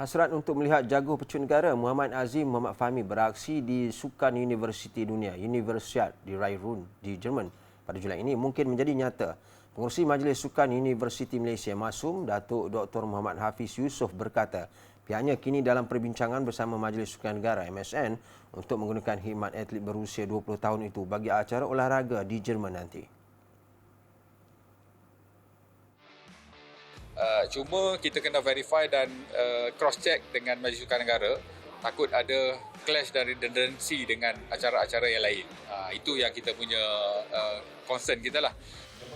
Hasrat untuk melihat jago pecut negara Muhammad Azim Muhammad Fahmi beraksi di Sukan Universiti Dunia Universiad di Rairun di Jerman pada Julai ini mungkin menjadi nyata. Pengurusi Majlis Sukan Universiti Malaysia Masum Datuk Dr. Muhammad Hafiz Yusof berkata pihaknya kini dalam perbincangan bersama Majlis Sukan Negara MSN untuk menggunakan khidmat atlet berusia 20 tahun itu bagi acara olahraga di Jerman nanti. Uh, cuma kita kena verify dan uh, cross check dengan Majlis Sukan Negara takut ada clash dan redundancy dengan acara-acara yang lain. Uh, itu yang kita punya uh, concern kita lah.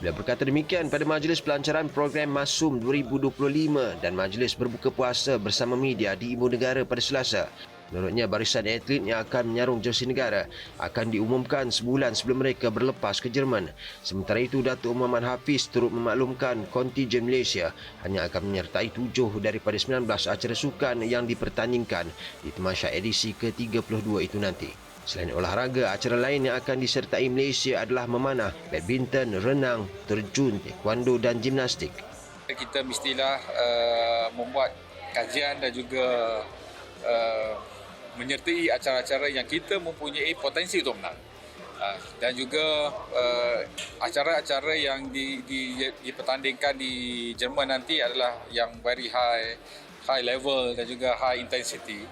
Beliau berkata demikian pada Majlis Pelancaran Program Masum 2025 dan Majlis Berbuka Puasa bersama media di Ibu Negara pada Selasa. Menurutnya barisan atlet yang akan menyarung jersey negara akan diumumkan sebulan sebelum mereka berlepas ke Jerman. Sementara itu Datuk Muhammad Hafiz turut memaklumkan kontijen Malaysia hanya akan menyertai tujuh daripada 19 acara sukan yang dipertandingkan di Temasya edisi ke-32 itu nanti. Selain olahraga, acara lain yang akan disertai Malaysia adalah memanah, badminton, renang, terjun, taekwondo dan gimnastik. Kita mestilah uh, membuat kajian dan juga uh, menyertai acara-acara yang kita mempunyai potensi untuk menang. Uh, dan juga uh, acara-acara yang di, di, dipertandingkan di Jerman nanti adalah yang very high high level dan juga high intensity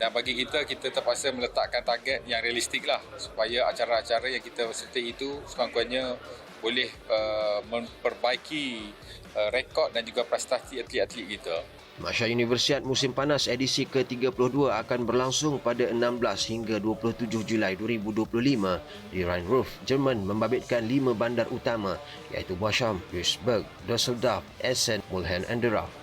dan bagi kita kita terpaksa meletakkan target yang realistik lah supaya acara-acara yang kita sertai itu sekurang-kurangnya boleh uh, memperbaiki uh, rekod dan juga prestasi atlet-atlet kita. Masya Universiat Musim Panas edisi ke-32 akan berlangsung pada 16 hingga 27 Julai 2025 di Rheinruf, Jerman membabitkan lima bandar utama iaitu Bochum, Duisburg, Düsseldorf, Essen, Mulhen dan Derauf.